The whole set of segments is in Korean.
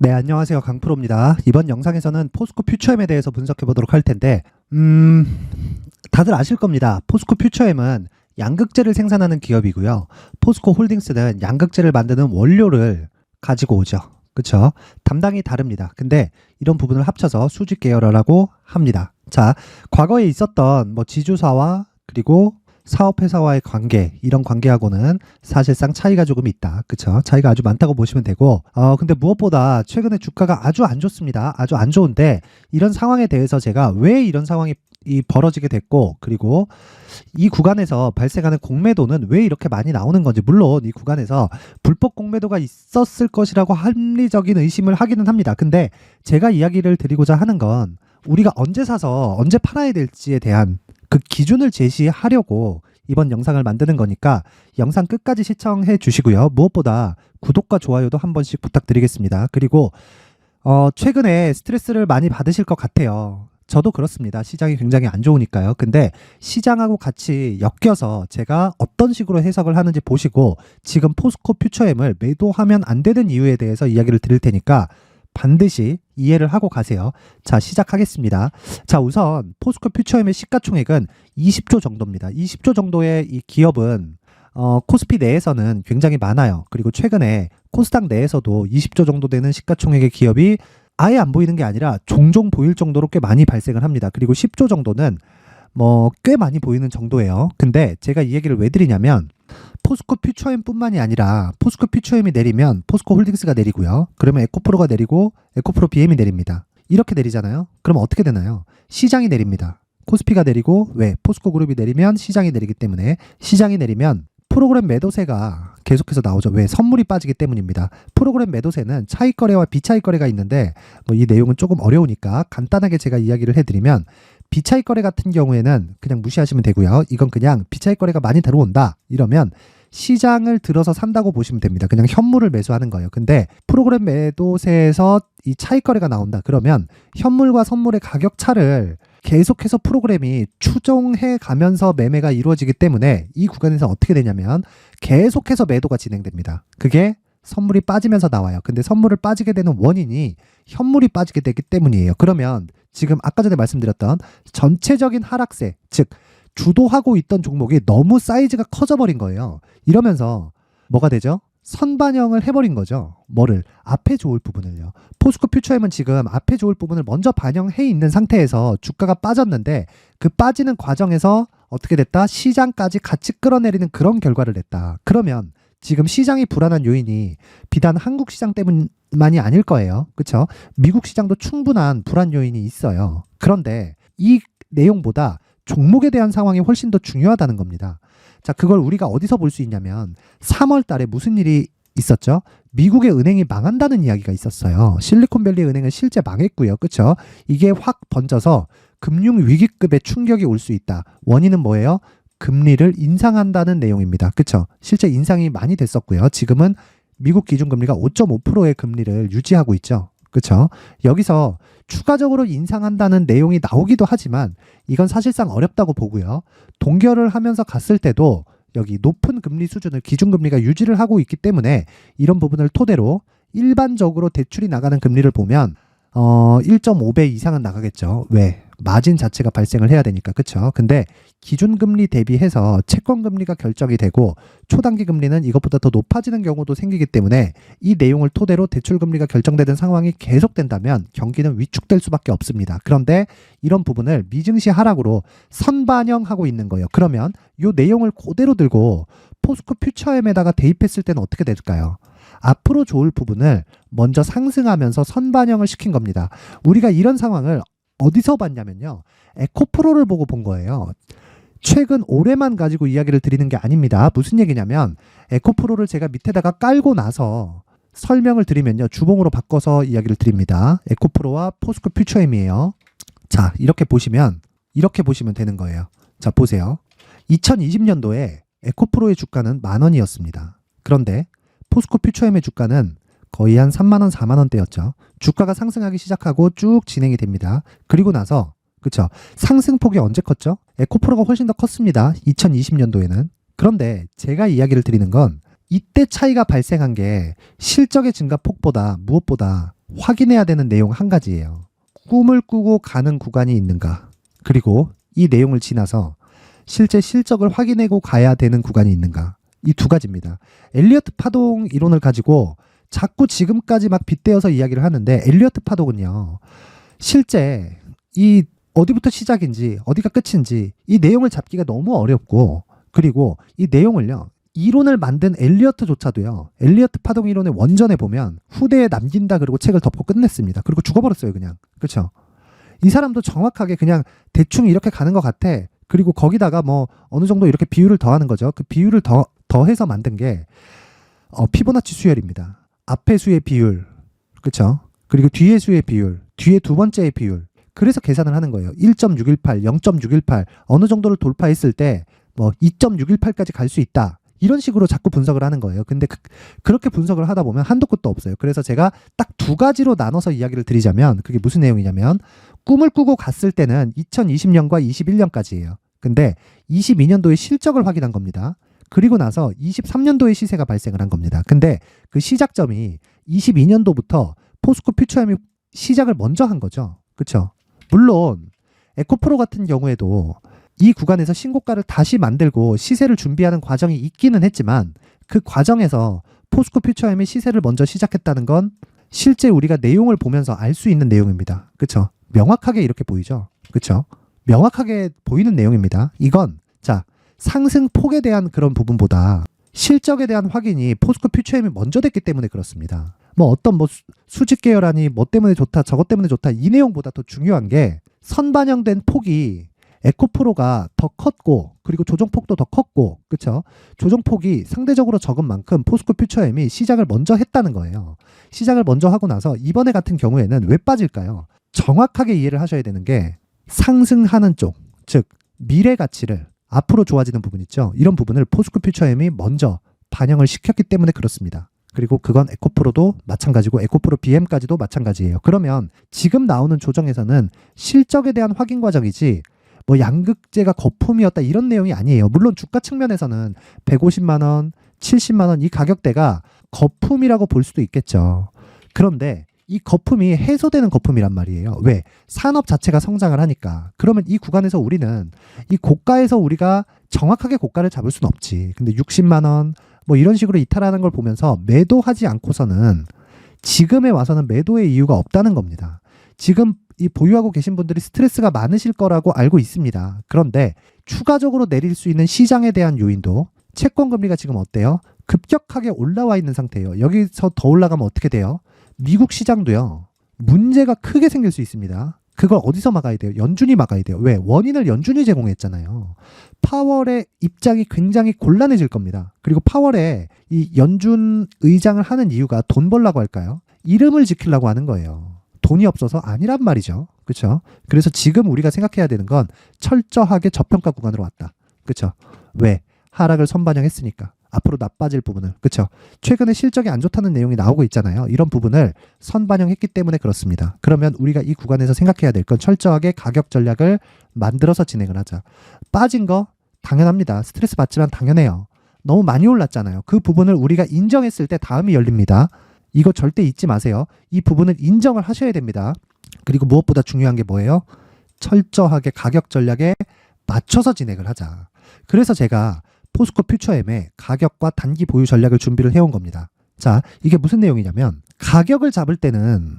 네, 안녕하세요. 강프로입니다. 이번 영상에서는 포스코 퓨처엠에 대해서 분석해 보도록 할 텐데, 음, 다들 아실 겁니다. 포스코 퓨처엠은 양극재를 생산하는 기업이고요. 포스코 홀딩스는 양극재를 만드는 원료를 가지고 오죠. 그쵸? 담당이 다릅니다. 근데 이런 부분을 합쳐서 수직 계열화라고 합니다. 자, 과거에 있었던 뭐 지주사와 그리고 사업회사와의 관계, 이런 관계하고는 사실상 차이가 조금 있다. 그쵸? 차이가 아주 많다고 보시면 되고, 어, 근데 무엇보다 최근에 주가가 아주 안 좋습니다. 아주 안 좋은데, 이런 상황에 대해서 제가 왜 이런 상황이 이 벌어지게 됐고, 그리고 이 구간에서 발생하는 공매도는 왜 이렇게 많이 나오는 건지, 물론 이 구간에서 불법 공매도가 있었을 것이라고 합리적인 의심을 하기는 합니다. 근데 제가 이야기를 드리고자 하는 건, 우리가 언제 사서 언제 팔아야 될지에 대한 그 기준을 제시하려고 이번 영상을 만드는 거니까 영상 끝까지 시청해 주시고요. 무엇보다 구독과 좋아요도 한 번씩 부탁드리겠습니다. 그리고 어, 최근에 스트레스를 많이 받으실 것 같아요. 저도 그렇습니다. 시장이 굉장히 안 좋으니까요. 근데 시장하고 같이 엮여서 제가 어떤 식으로 해석을 하는지 보시고 지금 포스코 퓨처엠을 매도하면 안 되는 이유에 대해서 이야기를 드릴 테니까 반드시 이해를 하고 가세요. 자, 시작하겠습니다. 자, 우선 포스코 퓨처엠의 시가총액은 20조 정도입니다. 20조 정도의 이 기업은 어, 코스피 내에서는 굉장히 많아요. 그리고 최근에 코스닥 내에서도 20조 정도 되는 시가총액의 기업이 아예 안 보이는 게 아니라 종종 보일 정도로 꽤 많이 발생을 합니다. 그리고 10조 정도는 뭐 꽤 많이 보이는 정도예요. 근데 제가 이 얘기를 왜 드리냐면 포스코 퓨처엠뿐만이 아니라 포스코 퓨처엠이 내리면 포스코 홀딩스가 내리고요. 그러면 에코프로가 내리고 에코프로 BM이 내립니다. 이렇게 내리잖아요. 그럼 어떻게 되나요? 시장이 내립니다. 코스피가 내리고 왜 포스코 그룹이 내리면 시장이 내리기 때문에 시장이 내리면 프로그램 매도세가 계속해서 나오죠. 왜 선물이 빠지기 때문입니다. 프로그램 매도세는 차익 거래와 비차익 거래가 있는데 뭐 이 내용은 조금 어려우니까 간단하게 제가 이야기를 해드리면 비차익 거래 같은 경우에는 그냥 무시하시면 되고요. 이건 그냥 비차익 거래가 많이 들어온다 이러면 시장을 들어서 산다고 보시면 됩니다. 그냥 현물을 매수하는 거예요. 근데 프로그램 매도세에서 이 차익 거래가 나온다. 그러면 현물과 선물의 가격 차를 계속해서 프로그램이 추종해 가면서 매매가 이루어지기 때문에 이 구간에서 어떻게 되냐면 계속해서 매도가 진행됩니다. 그게 선물이 빠지면서 나와요. 근데 선물을 빠지게 되는 원인이 현물이 빠지게 되기 때문이에요. 그러면 지금 아까 전에 말씀드렸던 전체적인 하락세, 즉 주도하고 있던 종목이 너무 사이즈가 커져버린 거예요. 이러면서 뭐가 되죠? 선반영을 해버린 거죠. 뭐를? 앞에 좋을 부분을요. 포스코 퓨처엠은 지금 앞에 좋을 부분을 먼저 반영해 있는 상태에서 주가가 빠졌는데 그 빠지는 과정에서 어떻게 됐다? 시장까지 같이 끌어내리는 그런 결과를 냈다. 그러면 지금 시장이 불안한 요인이 비단 한국 시장 때문만이 아닐 거예요. 그렇죠? 미국 시장도 충분한 불안 요인이 있어요. 그런데 이 내용보다 종목에 대한 상황이 훨씬 더 중요하다는 겁니다. 자, 그걸 우리가 어디서 볼 수 있냐면 3월 달에 무슨 일이 있었죠? 미국의 은행이 망한다는 이야기가 있었어요. 실리콘밸리 은행은 실제 망했고요. 그렇죠? 이게 확 번져서 금융 위기급의 충격이 올 수 있다. 원인은 뭐예요? 금리를 인상한다는 내용입니다. 그렇죠? 실제 인상이 많이 됐었고요. 지금은 미국 기준금리가 5.5%의 금리를 유지하고 있죠. 그렇죠? 여기서 추가적으로 인상한다는 내용이 나오기도 하지만 이건 사실상 어렵다고 보고요. 동결을 하면서 갔을 때도 여기 높은 금리 수준을 기준금리가 유지를 하고 있기 때문에 이런 부분을 토대로 일반적으로 대출이 나가는 금리를 보면 어 1.5배 이상은 나가겠죠. 왜? 마진 자체가 발생을 해야 되니까 그쵸 근데 기준금리 대비해서 채권금리가 결정이 되고 초단기 금리는 이것보다 더 높아지는 경우도 생기기 때문에 이 내용을 토대로 대출금리가 결정되는 상황이 계속된다면 경기는 위축될 수밖에 없습니다. 그런데 이런 부분을 미증시 하락으로 선반영하고 있는 거예요. 그러면 이 내용을 그대로 들고 포스코 퓨처엠에다가 대입했을 때는 어떻게 될까요? 앞으로 좋을 부분을 먼저 상승하면서 선반영을 시킨 겁니다. 우리가 이런 상황을 어디서 봤냐면요. 에코프로를 보고 본 거예요. 최근 올해만 가지고 이야기를 드리는 게 아닙니다. 무슨 얘기냐면 에코프로를 제가 밑에다가 깔고 나서 설명을 드리면요. 주봉으로 바꿔서 이야기를 드립니다. 에코프로와 포스코 퓨처엠이에요. 자, 이렇게 보시면 이렇게 보시면 되는 거예요. 자, 보세요. 2020년도에 에코프로의 주가는 만 원이었습니다. 그런데 포스코 퓨처엠의 주가는 거의 한 3만 원, 4만 원대였죠. 주가가 상승하기 시작하고 쭉 진행이 됩니다. 그리고 나서, 그쵸. 상승폭이 언제 컸죠? 에코프로가 훨씬 더 컸습니다. 2020년도에는. 그런데 제가 이야기를 드리는 건 이때 차이가 발생한 게 실적의 증가폭보다 무엇보다 확인해야 되는 내용 한 가지예요. 꿈을 꾸고 가는 구간이 있는가? 그리고 이 내용을 지나서 실제 실적을 확인하고 가야 되는 구간이 있는가? 이 두 가지입니다. 엘리어트 파동 이론을 가지고 자꾸 지금까지 막 빗대어서 이야기를 하는데 엘리어트 파동은요. 실제 이 어디부터 시작인지 어디가 끝인지 이 내용을 잡기가 너무 어렵고 그리고 이 내용을요. 이론을 만든 엘리어트조차도요. 엘리어트 파동 이론의 원전에 보면 후대에 남긴다 그리고 책을 덮고 끝냈습니다. 그리고 죽어버렸어요, 그냥. 그렇죠? 이 사람도 정확하게 그냥 대충 이렇게 가는 것 같아. 그리고 거기다가 뭐 어느 정도 이렇게 비율을 더하는 거죠. 그 비율을 더 더해서 만든 게 어, 피보나치 수열입니다. 앞의 수의 비율, 그렇죠? 그리고 뒤의 수의 비율, 뒤에 두 번째의 비율. 그래서 계산을 하는 거예요. 1.618, 0.618 어느 정도를 돌파했을 때 뭐 2.618까지 갈 수 있다. 이런 식으로 자꾸 분석을 하는 거예요. 근데 그, 그렇게 분석을 하다 보면 한도 끝도 없어요. 그래서 제가 딱 두 가지로 나눠서 이야기를 드리자면 그게 무슨 내용이냐면 꿈을 꾸고 갔을 때는 2020년과 21년까지예요. 근데 22년도에 실적을 확인한 겁니다. 그리고 나서 23년도에 시세가 발생을 한 겁니다. 근데 그 시작점이 22년도부터 포스코 퓨처엠이 시작을 먼저 한 거죠. 그렇죠? 물론 에코프로 같은 경우에도 이 구간에서 신고가를 다시 만들고 시세를 준비하는 과정이 있기는 했지만 그 과정에서 포스코 퓨처엠이 시세를 먼저 시작했다는 건 실제 우리가 내용을 보면서 알 수 있는 내용입니다. 그렇죠? 명확하게 이렇게 보이죠. 그렇죠? 명확하게 보이는 내용입니다. 이건 자 상승 폭에 대한 그런 부분보다 실적에 대한 확인이 포스코 퓨처엠이 먼저 됐기 때문에 그렇습니다. 뭐 어떤 뭐 수- 수직 계열하니 뭐 때문에 좋다 저것 때문에 좋다 이 내용보다 더 중요한 게 선반영된 폭이 에코프로가 더 컸고 그리고 조정폭도 더 컸고 그쵸? 조정폭이 상대적으로 적은 만큼 포스코 퓨처엠이 시작을 먼저 했다는 거예요. 시작을 먼저 하고 나서 이번에 같은 경우에는 왜 빠질까요? 정확하게 이해를 하셔야 되는 게 상승하는 쪽 즉 미래 가치를 앞으로 좋아지는 부분 있죠 이런 부분을 포스코 퓨처엠이 먼저 반영을 시켰기 때문에 그렇습니다 그리고 그건 에코프로도 마찬가지고 에코프로 BM까지도 마찬가지예요. 그러면 지금 나오는 조정에서는 실적에 대한 확인 과정이지 뭐 양극재가 거품이었다 이런 내용이 아니에요. 물론 주가 측면에서는 150만 원, 70만 원 이 가격대가 거품이라고 볼 수도 있겠죠. 그런데 이 거품이 해소되는 거품이란 말이에요. 왜? 산업 자체가 성장을 하니까. 그러면 이 구간에서 우리는 이 고가에서 우리가 정확하게 고가를 잡을 수는 없지. 근데 60만 원, 뭐 이런 식으로 이탈하는 걸 보면서 매도하지 않고서는 지금에 와서는 매도의 이유가 없다는 겁니다. 지금 이 보유하고 계신 분들이 스트레스가 많으실 거라고 알고 있습니다. 그런데 추가적으로 내릴 수 있는 시장에 대한 요인도 채권 금리가 지금 어때요? 급격하게 올라와 있는 상태예요. 여기서 더 올라가면 어떻게 돼요? 미국 시장도요. 문제가 크게 생길 수 있습니다. 그걸 어디서 막아야 돼요? 연준이 막아야 돼요. 왜? 원인을 연준이 제공했잖아요. 파월의 입장이 굉장히 곤란해질 겁니다. 그리고 파월에 이 연준 의장을 하는 이유가 돈 벌라고 할까요? 이름을 지키려고 하는 거예요. 돈이 없어서 아니란 말이죠. 그렇죠? 그래서 지금 우리가 생각해야 되는 건 철저하게 저평가 구간으로 왔다. 그렇죠? 왜? 하락을 선반영했으니까. 앞으로 나빠질 부분을. 그렇죠? 최근에 실적이 안 좋다는 내용이 나오고 있잖아요. 이런 부분을 선반영했기 때문에 그렇습니다. 그러면 우리가 이 구간에서 생각해야 될 건 철저하게 가격 전략을 만들어서 진행을 하자. 빠진 거 당연합니다. 스트레스 받지만 당연해요. 너무 많이 올랐잖아요. 그 부분을 우리가 인정했을 때 다음이 열립니다. 이거 절대 잊지 마세요. 이 부분을 인정을 하셔야 됩니다. 그리고 무엇보다 중요한 게 뭐예요? 철저하게 가격 전략에 맞춰서 진행을 하자. 그래서 제가 포스코 퓨처엠의 가격과 단기 보유 전략을 준비를 해온 겁니다. 자, 이게 무슨 내용이냐면 가격을 잡을 때는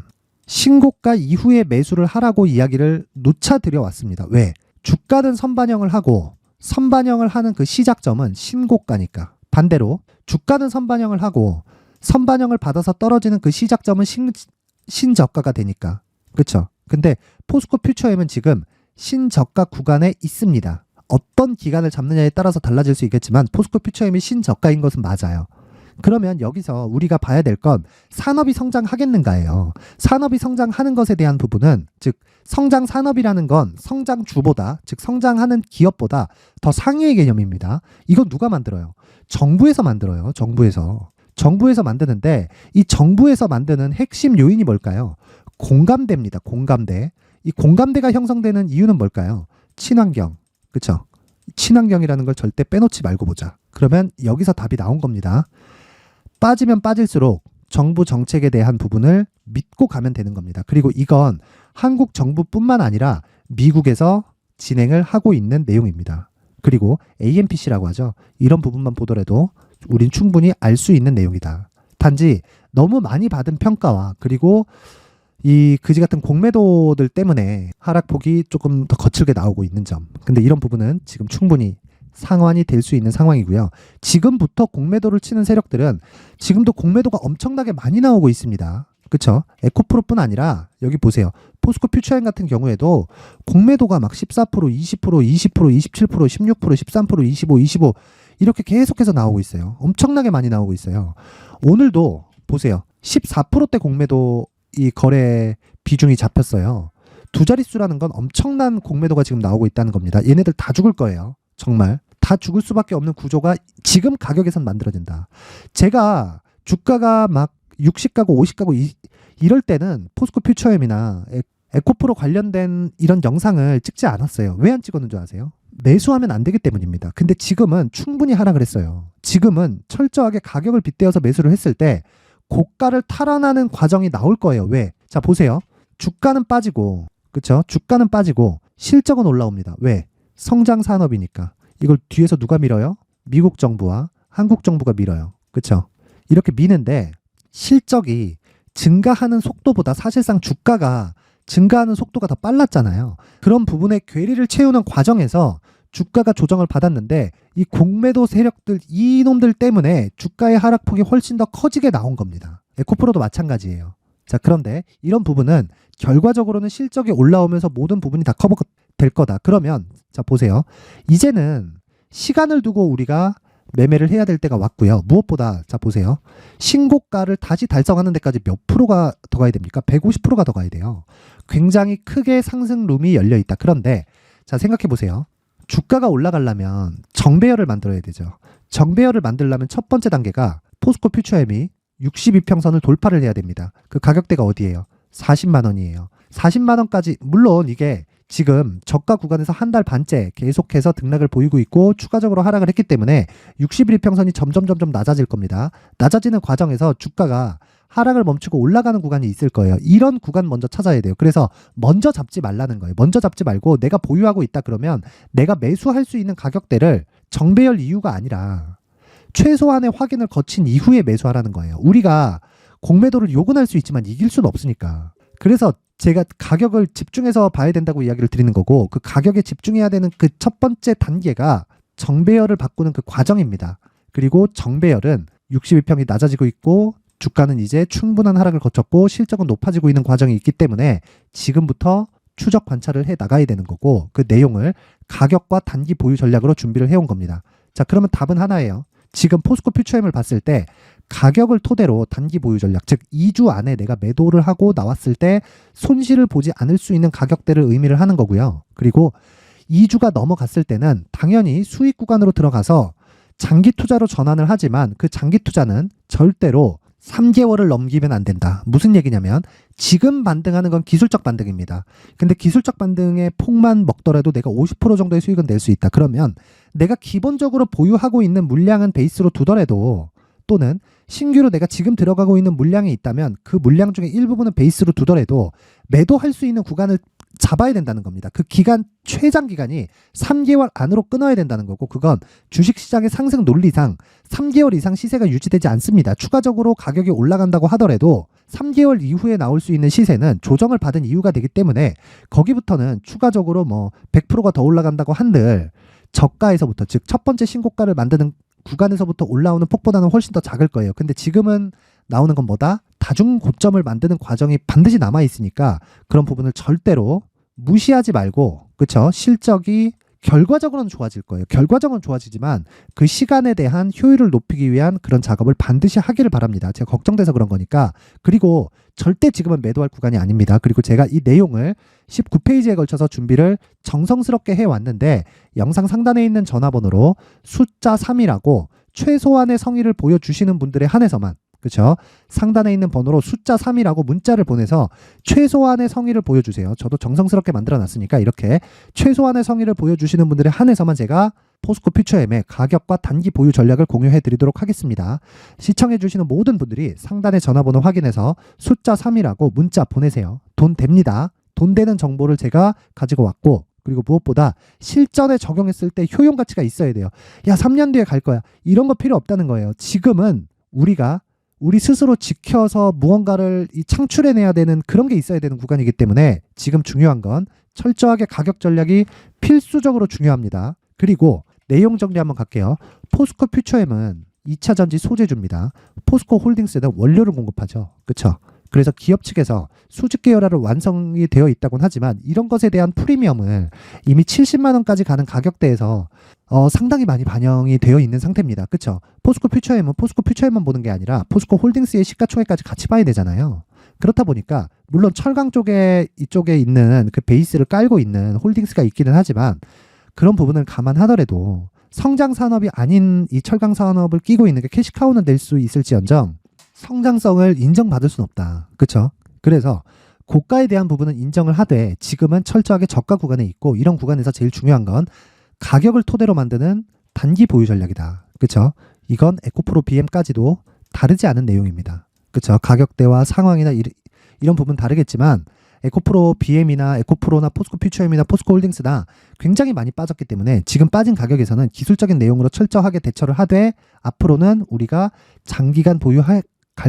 신고가 이후에 매수를 하라고 이야기를 놓쳐드려 왔습니다. 왜? 주가는 선반영을 하고 선반영을 하는 그 시작점은 신고가니까. 반대로 주가는 선반영을 하고 선반영을 받아서 떨어지는 그 시작점은 신, 신저가가 되니까. 그쵸? 근데 포스코 퓨처엠은 지금 신저가 구간에 있습니다. 어떤 기간을 잡느냐에 따라서 달라질 수 있겠지만 포스코 퓨처엠이 신저가인 것은 맞아요. 그러면 여기서 우리가 봐야 될 건 산업이 성장하겠는가예요. 산업이 성장하는 것에 대한 부분은 즉 성장 산업이라는 건 성장 주보다 즉 성장하는 기업보다 더 상위의 개념입니다. 이건 누가 만들어요? 정부에서 만들어요. 정부에서. 정부에서 만드는데 이 정부에서 만드는 핵심 요인이 뭘까요? 공감대입니다. 공감대. 이 공감대가 형성되는 이유는 뭘까요? 친환경. 그쵸? 친환경이라는 걸 절대 빼놓지 말고 보자. 그러면 여기서 답이 나온 겁니다. 빠지면 빠질수록 정부 정책에 대한 부분을 믿고 가면 되는 겁니다. 그리고 이건 한국 정부뿐만 아니라 미국에서 진행을 하고 있는 내용입니다. 그리고 AMPC라고 하죠. 이런 부분만 보더라도 우린 충분히 알 수 있는 내용이다. 단지 너무 많이 받은 평가와 그리고 이 그지 같은 공매도들 때문에 하락폭이 조금 더 거칠게 나오고 있는 점. 근데 이런 부분은 지금 충분히 상환이 될 수 있는 상황이고요. 지금부터 공매도를 치는 세력들은 지금도 공매도가 엄청나게 많이 나오고 있습니다. 그쵸? 에코프로뿐 아니라 여기 보세요. 포스코 퓨처엔 같은 경우에도 공매도가 막 14%, 20%, 20%, 27%, 16%, 13%, 25, 25 이렇게 계속해서 나오고 있어요. 엄청나게 많이 나오고 있어요. 오늘도 보세요. 14%대 공매도 이 거래 비중이 잡혔어요. 두 자릿수라는 건 엄청난 공매도가 지금 나오고 있다는 겁니다. 얘네들 다 죽을 거예요. 정말. 다 죽을 수밖에 없는 구조가 지금 가격에선 만들어진다. 제가 주가가 막 60가고 50가고 이, 이럴 때는 포스코 퓨처엠이나 에- 에코프로 관련된 이런 영상을 찍지 않았어요. 왜 안 찍었는 줄 아세요? 매수하면 안 되기 때문입니다. 근데 지금은 충분히 하락을 했어요. 지금은 철저하게 가격을 빗대어서 매수를 했을 때 고가를 탈환하는 과정이 나올 거예요. 왜? 자, 보세요. 주가는 빠지고, 그쵸? 주가는 빠지고, 실적은 올라옵니다. 왜? 성장 산업이니까. 이걸 뒤에서 누가 밀어요? 미국 정부와 한국 정부가 밀어요. 그쵸? 이렇게 미는데, 실적이 증가하는 속도보다 사실상 주가가 증가하는 속도가 더 빨랐잖아요. 그런 부분에 괴리를 채우는 과정에서 주가가 조정을 받았는데 이 공매도 세력들 이놈들 때문에 주가의 하락폭이 훨씬 더 커지게 나온 겁니다. 에코프로도 마찬가지예요. 자, 그런데 이런 부분은 결과적으로는 실적이 올라오면서 모든 부분이 다 커버가 될 거다. 그러면 자, 보세요. 이제는 시간을 두고 우리가 매매를 해야 될 때가 왔고요. 무엇보다 자, 보세요. 신고가를 다시 달성하는 데까지 몇 프로가 더 가야 됩니까? 150%가 더 가야 돼요. 굉장히 크게 상승 룸이 열려 있다. 그런데 자, 생각해 보세요. 주가가 올라가려면 정배열을 만들어야 되죠. 정배열을 만들려면 첫 번째 단계가 포스코 퓨처엠이 62평선을 돌파를 해야 됩니다. 그 가격대가 어디예요? 40만 원이에요. 40만 원까지 물론 이게 지금 저가 구간에서 한 달 반째 계속해서 등락을 보이고 있고 추가적으로 하락을 했기 때문에 61평선이 점점 점점 낮아질 겁니다. 낮아지는 과정에서 주가가 하락을 멈추고 올라가는 구간이 있을 거예요. 이런 구간 먼저 찾아야 돼요. 그래서 먼저 잡지 말라는 거예요. 먼저 잡지 말고 내가 보유하고 있다 그러면 내가 매수할 수 있는 가격대를 정배열 이유가 아니라 최소한의 확인을 거친 이후에 매수하라는 거예요. 우리가 공매도를 요구할 수 있지만 이길 수는 없으니까. 그래서 제가 가격을 집중해서 봐야 된다고 이야기를 드리는 거고 그 가격에 집중해야 되는 그 첫 번째 단계가 정배열을 바꾸는 그 과정입니다. 그리고 정배열은 62평이 낮아지고 있고 주가는 이제 충분한 하락을 거쳤고 실적은 높아지고 있는 과정이 있기 때문에 지금부터 추적 관찰을 해 나가야 되는 거고 그 내용을 가격과 단기 보유 전략으로 준비를 해온 겁니다. 자, 그러면 답은 하나예요. 지금 포스코 퓨처엠을 봤을 때 가격을 토대로 단기 보유 전략, 즉 2주 안에 내가 매도를 하고 나왔을 때 손실을 보지 않을 수 있는 가격대를 의미를 하는 거고요. 그리고 2주가 넘어갔을 때는 당연히 수익 구간으로 들어가서 장기 투자로 전환을 하지만 그 장기 투자는 절대로 3개월을 넘기면 안 된다. 무슨 얘기냐면 지금 반등하는 건 기술적 반등입니다. 근데 기술적 반등의 폭만 먹더라도 내가 50% 정도의 수익은 낼 수 있다. 그러면 내가 기본적으로 보유하고 있는 물량은 베이스로 두더라도 또는 신규로 내가 지금 들어가고 있는 물량이 있다면 그 물량 중에 일부분은 베이스로 두더라도 매도할 수 있는 구간을 잡아야 된다는 겁니다. 그 기간 최장 기간이 3개월 안으로 끊어야 된다는 거고 그건 주식 시장의 상승 논리상 3개월 이상 시세가 유지되지 않습니다. 추가적으로 가격이 올라간다고 하더라도 3개월 이후에 나올 수 있는 시세는 조정을 받은 이유가 되기 때문에 거기부터는 추가적으로 뭐 100%가 더 올라간다고 한들 저가에서부터 즉 첫 번째 신고가를 만드는 구간에서부터 올라오는 폭보다는 훨씬 더 작을 거예요. 근데 지금은 나오는 건 뭐다? 다중 고점을 만드는 과정이 반드시 남아 있으니까 그런 부분을 절대로 무시하지 말고 그쵸 실적이 결과적으로는 좋아질 거예요. 결과적으로는 좋아지지만 그 시간에 대한 효율을 높이기 위한 그런 작업을 반드시 하기를 바랍니다. 제가 걱정돼서 그런 거니까. 그리고 절대 지금은 매도할 구간이 아닙니다. 그리고 제가 이 내용을 19페이지에 걸쳐서 준비를 정성스럽게 해왔는데 영상 상단에 있는 전화번호로 숫자 3이라고 최소한의 성의를 보여주시는 분들에 한해서만 그렇죠? 상단에 있는 번호로 숫자 3이라고 문자를 보내서 최소한의 성의를 보여주세요. 저도 정성스럽게 만들어 놨으니까 이렇게 최소한의 성의를 보여주시는 분들에 한해서만 제가 포스코 퓨처엠의 가격과 단기 보유 전략을 공유해 드리도록 하겠습니다. 시청해 주시는 모든 분들이 상단의 전화번호 확인해서 숫자 3이라고 문자 보내세요. 돈 됩니다. 돈 되는 정보를 제가 가지고 왔고 그리고 무엇보다 실전에 적용했을 때 효용 가치가 있어야 돼요. 야, 3년 뒤에 갈 거야. 이런 거 필요 없다는 거예요. 지금은 우리가 우리 스스로 지켜서 무언가를 이 창출해내야 되는 그런 게 있어야 되는 구간이기 때문에 지금 중요한 건 철저하게 가격 전략이 필수적으로 중요합니다. 그리고 내용 정리 한번 갈게요. 포스코 퓨처엠은 2차 전지 소재주입니다. 포스코 홀딩스는 원료를 공급하죠. 그렇죠? 그래서 기업 측에서 수직 계열화를 완성이 되어 있다곤 하지만 이런 것에 대한 프리미엄을 이미 70만 원까지 가는 가격대에서 어, 상당히 많이 반영이 되어 있는 상태입니다. 그렇죠? 포스코 퓨처엠은 포스코 퓨처엠만 보는 게 아니라 포스코 홀딩스의 시가총액까지 같이 봐야 되잖아요. 그렇다 보니까 물론 철강 쪽에 이쪽에 있는 그 베이스를 깔고 있는 홀딩스가 있기는 하지만 그런 부분을 감안하더라도 성장 산업이 아닌 이 철강 산업을 끼고 있는 게 캐시카우는 될 수 있을지언정 성장성을 인정받을 수는 없다. 그렇죠? 그래서 고가에 대한 부분은 인정을 하되 지금은 철저하게 저가 구간에 있고 이런 구간에서 제일 중요한 건 가격을 토대로 만드는 단기 보유 전략이다. 그렇죠? 이건 에코프로 BM까지도 다르지 않은 내용입니다. 그렇죠? 가격대와 상황이나 이, 이런 부분 다르겠지만 에코프로 BM이나 에코프로나 포스코 퓨처엠이나 포스코 홀딩스나 굉장히 많이 빠졌기 때문에 지금 빠진 가격에서는 기술적인 내용으로 철저하게 대처를 하되 앞으로는 우리가 장기간 보유할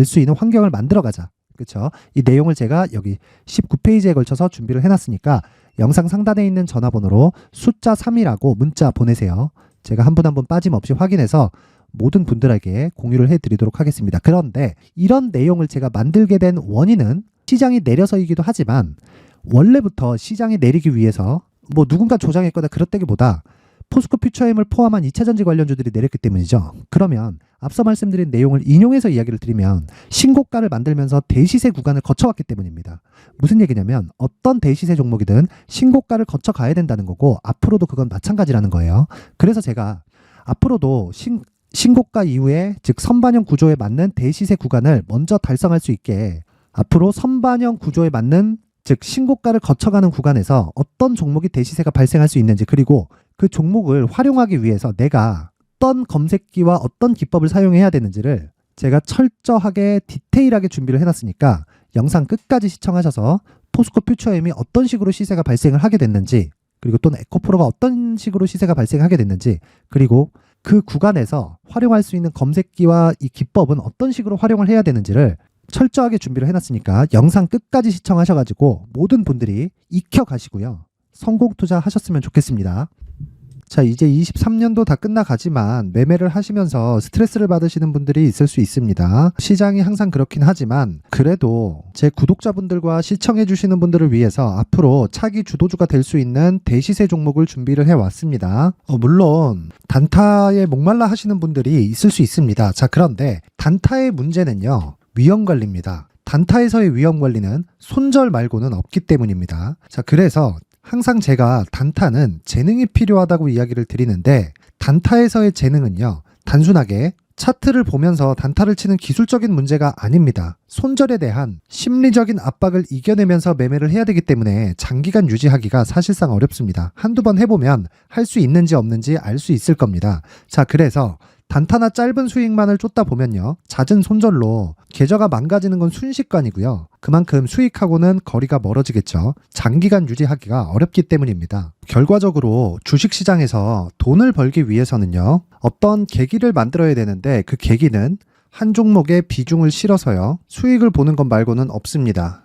수 있는 환경을 만들어 가자. 그렇죠? 이 내용을 제가 여기 19페이지에 걸쳐서 준비를 해놨으니까 영상 상단에 있는 전화번호로 숫자 3이라고 문자 보내세요. 제가 한 분 한 분 빠짐없이 확인해서 모든 분들에게 공유를 해드리도록 하겠습니다. 그런데 이런 내용을 제가 만들게 된 원인은 시장이 내려서이기도 하지만 원래부터 시장이 내리기 위해서 뭐 누군가 조장했거나 그렇다기보다 포스코 퓨처엠을 포함한 2차 전지 관련주들이 내렸기 때문이죠. 그러면 앞서 말씀드린 내용을 인용해서 이야기를 드리면 신고가를 만들면서 대시세 구간을 거쳐왔기 때문입니다. 무슨 얘기냐면 어떤 대시세 종목이든 신고가를 거쳐 가야 된다는 거고 앞으로도 그건 마찬가지라는 거예요. 그래서 제가 앞으로도 신, 신고가 이후에 즉 선반영 구조에 맞는 대시세 구간을 먼저 달성할 수 있게 앞으로 선반영 구조에 맞는 즉 신고가를 거쳐가는 구간에서 어떤 종목이 대시세가 발생할 수 있는지 그리고 그 종목을 활용하기 위해서 내가 어떤 검색기와 어떤 기법을 사용해야 되는지를 제가 철저하게 디테일하게 준비를 해놨으니까 영상 끝까지 시청하셔서 포스코 퓨처엠이 어떤 식으로 시세가 발생을 하게 됐는지 그리고 또는 에코프로가 어떤 식으로 시세가 발생하게 됐는지 그리고 그 구간에서 활용할 수 있는 검색기와 이 기법은 어떤 식으로 활용을 해야 되는지를 철저하게 준비를 해놨으니까 영상 끝까지 시청하셔가지고 모든 분들이 익혀 가시고요. 성공 투자 하셨으면 좋겠습니다. 자, 이제 23년도 다 끝나가지만 매매를 하시면서 스트레스를 받으시는 분들이 있을 수 있습니다. 시장이 항상 그렇긴 하지만 그래도 제 구독자분들과 시청해주시는 분들을 위해서 앞으로 차기 주도주가 될 수 있는 대시세 종목을 준비를 해왔습니다. 어, 물론 단타에 목말라 하시는 분들이 있을 수 있습니다. 자, 그런데 단타의 문제는요. 위험 관리입니다. 단타에서의 위험 관리는 손절 말고는 없기 때문입니다. 자, 그래서 항상 제가 단타는 재능이 필요하다고 이야기를 드리는데 단타에서의 재능은요. 단순하게 차트를 보면서 단타를 치는 기술적인 문제가 아닙니다. 손절에 대한 심리적인 압박을 이겨내면서 매매를 해야 되기 때문에 장기간 유지하기가 사실상 어렵습니다. 한두 번 해보면 할 수 있는지 없는지 알 수 있을 겁니다. 자, 그래서 단타나 짧은 수익만을 쫓다 보면요. 잦은 손절로 계좌가 망가지는 건 순식간이고요. 그만큼 수익하고는 거리가 멀어지겠죠. 장기간 유지하기가 어렵기 때문입니다. 결과적으로 주식시장에서 돈을 벌기 위해서는요. 어떤 계기를 만들어야 되는데 그 계기는 한 종목에 비중을 실어서요. 수익을 보는 것 말고는 없습니다.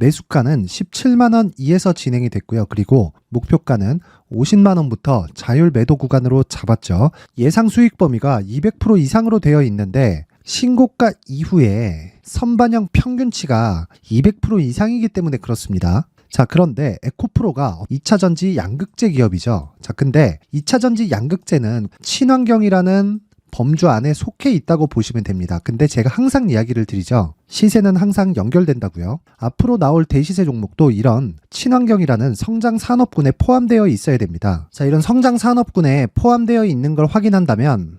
매수가는 17만 원 이에서 진행이 됐고요. 그리고 목표가는 50만 원부터 자율 매도 구간으로 잡았죠. 예상 수익 범위가 200% 이상으로 되어 있는데 신고가 이후에 선반영 평균치가 200% 이상이기 때문에 그렇습니다. 자, 그런데 에코프로가 2차 전지 양극재 기업이죠. 자, 근데 2차 전지 양극재는 친환경이라는 범주 안에 속해 있다고 보시면 됩니다. 근데 제가 항상 이야기를 드리죠. 시세는 항상 연결된다고요. 앞으로 나올 대시세 종목도 이런 친환경이라는 성장 산업군에 포함되어 있어야 됩니다. 자, 이런 성장 산업군에 포함되어 있는 걸 확인한다면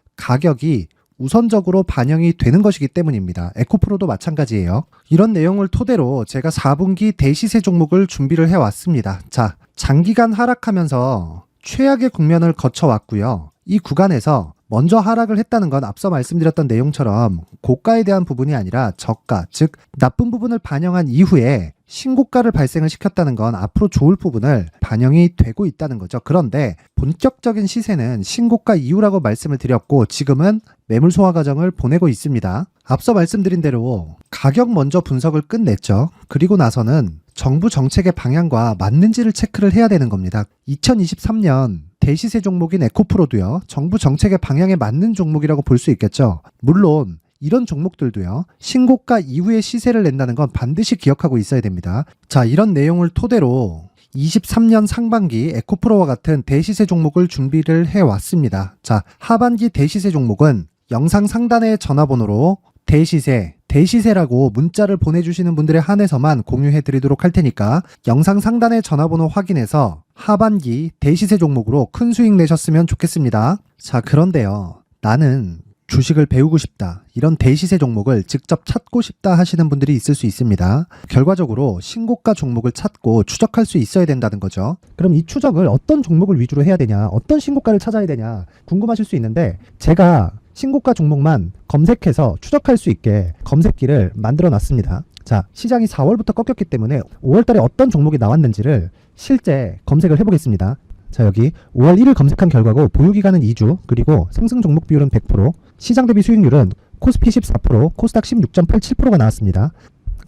가격이 우선적으로 반영이 되는 것이기 때문입니다. 에코프로도 마찬가지예요. 이런 내용을 토대로 제가 4분기 대시세 종목을 준비를 해왔습니다. 자, 장기간 하락하면서 최악의 국면을 거쳐왔고요. 이 구간에서 먼저 하락을 했다는 건 앞서 말씀드렸던 내용처럼 고가에 대한 부분이 아니라 저가, 즉 나쁜 부분을 반영한 이후에 신고가를 발생을 시켰다는 건 앞으로 좋을 부분을 반영이 되고 있다는 거죠. 그런데 본격적인 시세는 신고가 이후라고 말씀을 드렸고 지금은 매물 소화 과정을 보내고 있습니다. 앞서 말씀드린 대로 가격 먼저 분석을 끝냈죠. 그리고 나서는 정부 정책의 방향과 맞는지를 체크를 해야 되는 겁니다. 2023년 대시세 종목인 에코프로도요. 정부 정책의 방향에 맞는 종목이라고 볼 수 있겠죠. 물론 이런 종목들도요. 신고가 이후에 시세를 낸다는 건 반드시 기억하고 있어야 됩니다. 자, 이런 내용을 토대로 23년 상반기 에코프로와 같은 대시세 종목을 준비를 해 왔습니다. 자, 하반기 대시세 종목은 영상 상단의 전화번호로 대시세, 대시세라고 문자를 보내주시는 분들에 한해서만 공유해 드리도록 할 테니까 영상 상단의 전화번호 확인해서 하반기 대시세 종목으로 큰 수익 내셨으면 좋겠습니다. 자, 그런데요. 나는 주식을 배우고 싶다. 이런 대시세 종목을 직접 찾고 싶다 하시는 분들이 있을 수 있습니다. 결과적으로 신고가 종목을 찾고 추적할 수 있어야 된다는 거죠. 그럼 이 추적을 어떤 종목을 위주로 해야 되냐, 어떤 신고가를 찾아야 되냐 궁금하실 수 있는데 제가 신고가 종목만 검색해서 추적할 수 있게 검색기를 만들어 놨습니다. 자, 시장이 4월부터 꺾였기 때문에 5월 달에 어떤 종목이 나왔는지를 실제 검색을 해보겠습니다. 자, 여기 5월 1일 검색한 결과고 보유기간은 2주, 그리고 상승 종목 비율은 100%, 시장 대비 수익률은 코스피 14%, 코스닥 16.87%가 나왔습니다.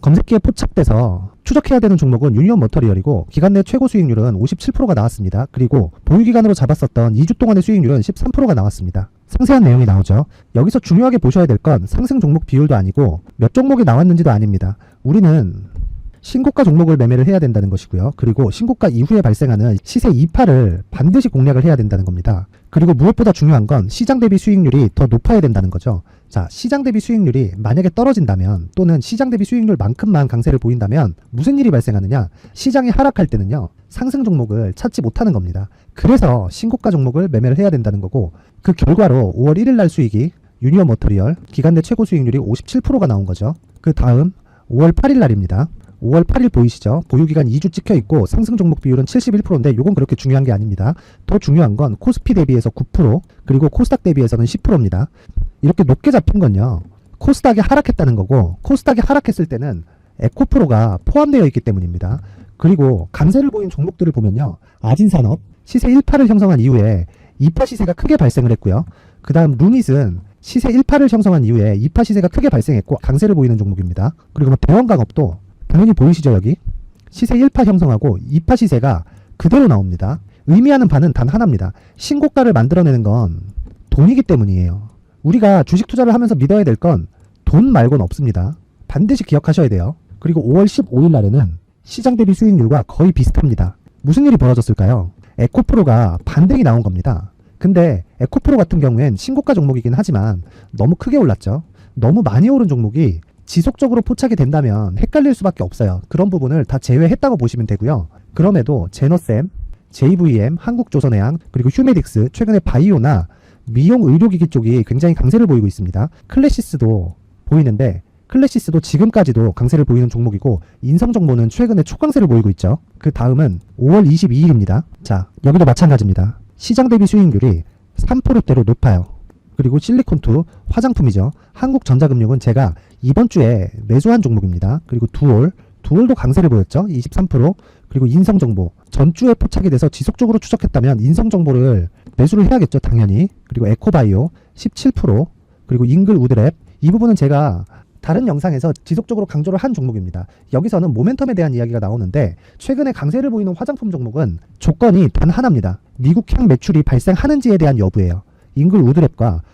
검색기에 포착돼서 추적해야 되는 종목은 유니온 머터리얼이고 기간 내 최고 수익률은 57%가 나왔습니다. 그리고 보유기간으로 잡았었던 2주 동안의 수익률은 13%가 나왔습니다. 상세한 내용이 나오죠. 여기서 중요하게 보셔야 될 건 상승 종목 비율도 아니고 몇 종목이 나왔는지도 아닙니다. 우리는 신고가 종목을 매매를 해야 된다는 것이고요. 그리고 신고가 이후에 발생하는 시세 이파를 반드시 공략을 해야 된다는 겁니다. 그리고 무엇보다 중요한 건 시장 대비 수익률이 더 높아야 된다는 거죠. 자, 시장 대비 수익률이 만약에 떨어진다면 또는 시장 대비 수익률만큼만 강세를 보인다면 무슨 일이 발생하느냐? 시장이 하락할 때는요. 상승 종목을 찾지 못하는 겁니다. 그래서 신고가 종목을 매매를 해야 된다는 거고 그 결과로 5월 1일 날 수익이 유니온 머터리얼 기간 내 최고 수익률이 57%가 나온 거죠. 그 다음 5월 8일 날입니다. 5월 8일 보이시죠? 보유기간 2주 찍혀 있고 상승 종목 비율은 71%인데 이건 그렇게 중요한 게 아닙니다. 더 중요한 건 코스피 대비해서 9% 그리고 코스닥 대비해서는 10%입니다. 이렇게 높게 잡힌 건요. 코스닥이 하락했다는 거고 코스닥이 하락했을 때는 에코프로가 포함되어 있기 때문입니다. 그리고 강세를 보인 종목들을 보면요. 아진산업 시세 1파를 형성한 이후에 2파 시세가 크게 발생을 했고요. 그 다음 루닛은 시세 1파를 형성한 이후에 2파 시세가 크게 발생했고 강세를 보이는 종목입니다. 그리고 뭐 대원강업도 당연히 보이시죠 여기 시세 1파 형성하고 2파 시세가 그대로 나옵니다. 의미하는 바는 단 하나입니다. 신고가를 만들어내는 건 돈이기 때문이에요. 우리가 주식 투자를 하면서 믿어야 될 건 돈 말고는 없습니다. 반드시 기억하셔야 돼요. 그리고 5월 15일 날에는 시장 대비 수익률과 거의 비슷합니다. 무슨 일이 벌어졌을까요? 에코프로가 반등이 나온 겁니다. 근데 에코프로 같은 경우엔 신고가 종목이긴 하지만 너무 크게 올랐죠. 너무 많이 오른 종목이 지속적으로 포착이 된다면 헷갈릴 수밖에 없어요. 그런 부분을 다 제외했다고 보시면 되고요. 그럼에도 제너셈, JVM, 한국조선해양, 그리고 휴메딕스, 최근에 바이오나 미용 의료기기 쪽이 굉장히 강세를 보이고 있습니다. 클래시스도 보이는데 클래시스도 지금까지도 강세를 보이는 종목이고 인성정보는 최근에 초강세를 보이고 있죠. 그 다음은 5월 22일입니다. 자, 여기도 마찬가지입니다. 시장 대비 수익률이 3%대로 높아요. 그리고 실리콘투 화장품이죠. 한국전자금융은 제가 이번 주에 매수한 종목입니다. 그리고 두올, 두올도 강세를 보였죠. 23%. 그리고 인성정보 전주에 포착이 돼서 지속적으로 추적했다면 인성정보를 매수를 해야겠죠. 당연히. 그리고 에코바이오 17%. 그리고 잉글 우드랩 이 부분은 제가 다른 영상에서 지속적으로 강조를 한 종목입니다. 여기서는 모멘텀에 대한 이야기가 나오는데 최근에 강세를 보이는 화장품 종목은 조건이 단 하나입니다. 미국향 매출이 발생하는지에 대한 여부예요. 잉글 우드랩과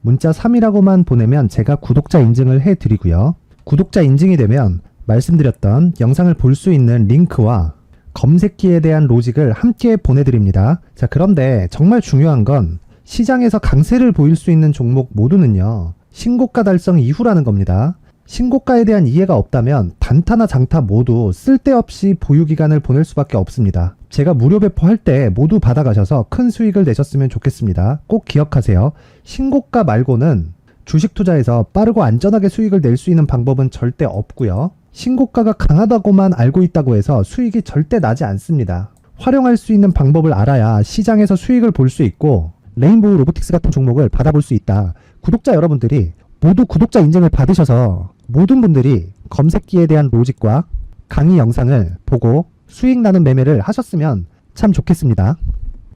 문자 3이라고만 보내면 제가 구독자 인증을 해드리고요. 구독자 인증이 되면 말씀드렸던 영상을 볼 수 있는 링크와 검색기에 대한 로직을 함께 보내드립니다. 자, 그런데 정말 중요한 건 시장에서 강세를 보일 수 있는 종목 모두는요, 신고가 달성 이후라는 겁니다. 신고가에 대한 이해가 없다면 단타나 장타 모두 쓸데없이 보유 기간을 보낼 수밖에 없습니다. 제가 무료 배포할 때 모두 받아가셔서 큰 수익을 내셨으면 좋겠습니다. 꼭 기억하세요. 신고가 말고는 주식 투자에서 빠르고 안전하게 수익을 낼 수 있는 방법은 절대 없고요. 신고가가 강하다고만 알고 있다고 해서 수익이 절대 나지 않습니다. 활용할 수 있는 방법을 알아야 시장에서 수익을 볼 수 있고 레인보우 로보틱스 같은 종목을 받아볼 수 있다. 구독자 여러분들이 모두 구독자 인증을 받으셔서 모든 분들이 검색기에 대한 로직과 강의 영상을 보고 수익 나는 매매를 하셨으면 참 좋겠습니다.